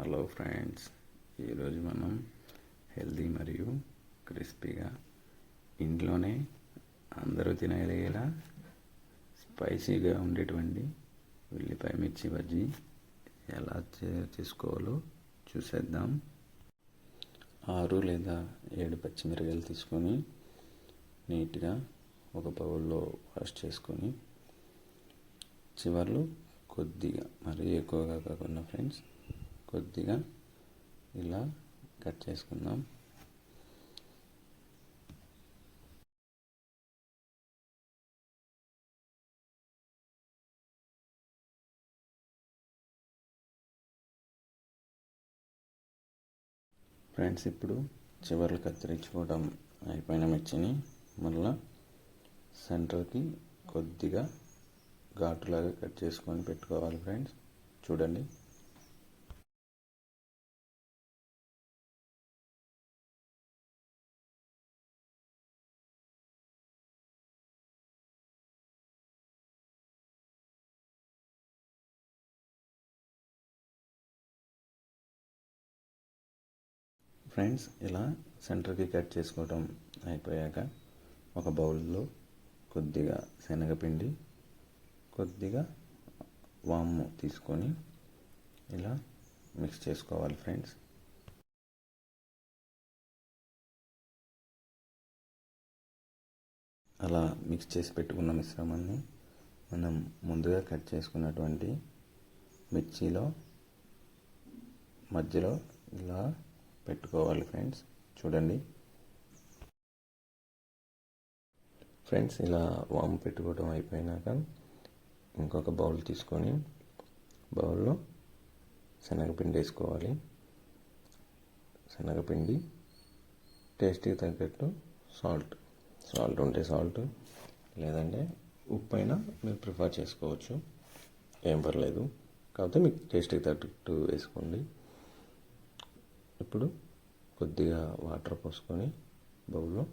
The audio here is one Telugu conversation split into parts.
హలో ఫ్రెండ్స్ ఈరోజు మనం హెల్దీ మరియు క్రిస్పీగా ఇంట్లోనే అందరూ తినగలిగేలా స్పైసీగా ఉండేటువంటి ఉల్లిపాయ మిర్చి బజ్జీ ఎలా చేసుకోవాలో చూసేద్దాం. ఆరు లేదా ఏడు పచ్చిమిరకాయలు తీసుకొని నీట్గా ఒక బౌల్లో వాష్ చేసుకొని చివర్లు కొద్దిగా మరీ ఎక్కువగా కాకుండా ఫ్రెండ్స్ కొద్దిగా ఇలా కట్ చేసుకుందాం. ఫ్రెండ్స్ ఇప్పుడు చివర్లు కత్తిరించుకోవడం అయిపోయిన మిర్చిని మళ్ళా సెంటర్కి కొద్దిగా ఘాటులాగా కట్ చేసుకొని పెట్టుకోవాలి ఫ్రెండ్స్. చూడండి. ఫ్రెండ్స్ ఇలా సెంటర్కి కట్ చేసుకోవటం అయిపోయాక ఒక బౌల్లో కొద్దిగా శనగపిండి కొద్దిగా వాము తీసుకొని ఇలా మిక్స్ చేసుకోవాలి ఫ్రెండ్స్. అలా మిక్స్ చేసి పెట్టుకున్న మిశ్రమాన్ని మనం ముందుగా కట్ చేసుకున్నటువంటి మిర్చిలో మధ్యలో ఇలా పెట్టుకోవాలి ఫ్రెండ్స్. చూడండి. ఫ్రెండ్స్ ఇలా వామ్ పెట్టుకోవడం అయిపోయినాక ఇంకొక బౌల్ తీసుకొని బౌల్లో శనగపిండి వేసుకోవాలి. శనగపిండి టేస్ట్కి తగ్గట్టు సాల్ట్. సాల్ట్ ఉంటే సాల్ట్ లేదంటే ఉప్పు అయినా మీరు ప్రిఫర్ చేసుకోవచ్చు. ఏం పర్లేదు. కాకపోతే మీకు టేస్ట్కి తగ్గట్టు వేసుకోండి. ఇప్పుడు కొద్దిగా వాటర్ పోసుకొని బౌల్లో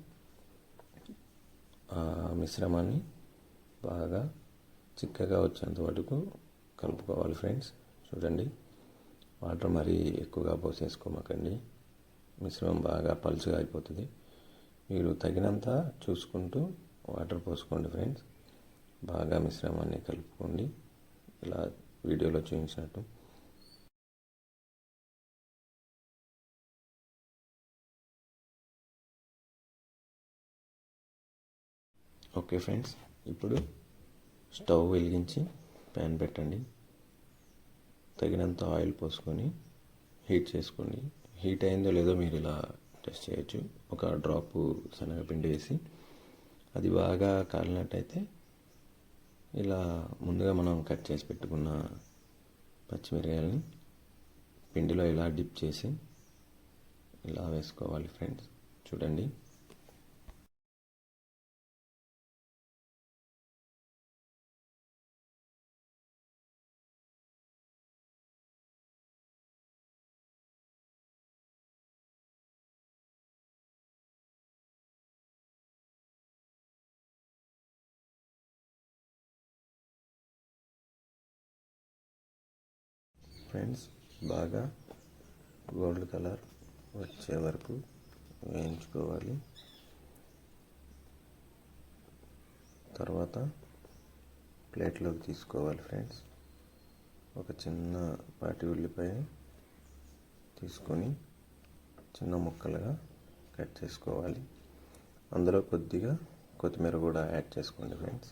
ఆ మిశ్రమాన్ని బాగా చిక్కగా వచ్చేంత వరకు కలుపుకోవాలి ఫ్రెండ్స్. చూడండి వాటర్ మరీ ఎక్కువగా పోసేసుకోమాకండి. మిశ్రమం బాగా పలుచగా అయిపోతుంది. మీరు తగినంత చూసుకుంటూ వాటర్ పోసుకోండి ఫ్రెండ్స్. బాగా మిశ్రమాన్ని కలుపుకోండి. ఇలా వీడియోలో చూపించినట్టు. ఓకే ఫ్రెండ్స్ ఇప్పుడు స్టవ్ వెలిగించి ప్యాన్ పెట్టండి. తగినంత ఆయిల్ పోసుకొని హీట్ చేసుకోండి హీట్ అయిందో లేదో మీరు ఇలా టెస్ట్ చేయొచ్చు. ఒక డ్రాప్ శనగపిండి వేసి అది బాగా కాలినట్టయితే ఇలా ముందుగా మనం కట్ చేసి పెట్టుకున్న పచ్చిమిరకాయలని పిండిలో ఇలా డిప్ చేసి ఇలా వేసుకోవాలి ఫ్రెండ్స్. చూడండి. ఫ్రెండ్స్ బాగా గోల్డ్ కలర్ వచ్చే వరకు వేయించుకోవాలి. తర్వాత ప్లేట్లోకి తీసుకోవాలి ఫ్రెండ్స్. ఒక చిన్న పాటి ఉల్లిపాయ తీసుకొని చిన్న ముక్కలుగా కట్ చేసుకోవాలి. అందులో కొద్దిగా కొత్తిమీర కూడా యాడ్ చేసుకోండి ఫ్రెండ్స్.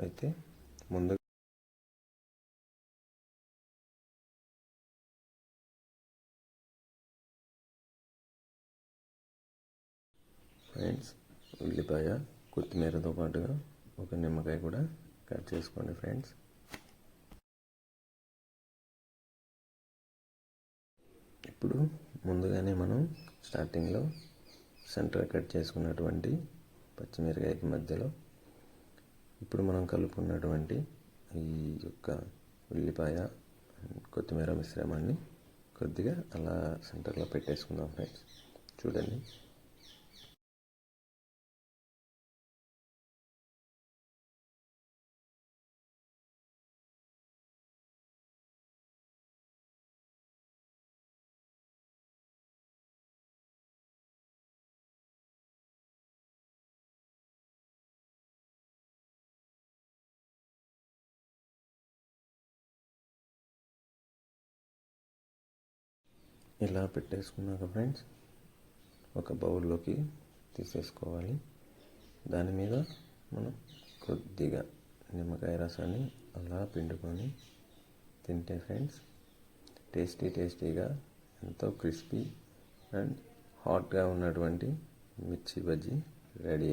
అయితే ముందు ఫ్రెండ్స్ ఉల్లిపాయ కొత్తిమీరతో పాటుగా ఒక నిమ్మకాయ కూడా కట్ చేసుకోండి ఫ్రెండ్స్. ఇప్పుడు ముందుగానే మనం స్టార్టింగ్లో సెంటర్ కట్ చేసుకున్నటువంటి పచ్చిమిరకాయకి మధ్యలో ఇప్పుడు మనం కలుపుకున్నటువంటి ఈ యొక్క ఉల్లిపాయ కొత్తిమీర మిశ్రమాన్ని కొద్దిగా అలా సెంటర్లో పెట్టేసుకుందాం ఫ్రెండ్స్. చూడండి. ఇలా పెట్టేసుకున్నాక ఫ్రెండ్స్ ఒక బౌల్లోకి తీసేసుకోవాలి. దాని మీద మనం కొద్దిగా నిమ్మకాయ రసాన్ని అలా పిండుకొని తింటే ఫ్రెండ్స్ టేస్టీ టేస్టీగా ఎంతో క్రిస్పీ అండ్ హాట్గా ఉన్నటువంటి మిర్చి బజ్జీ రెడీ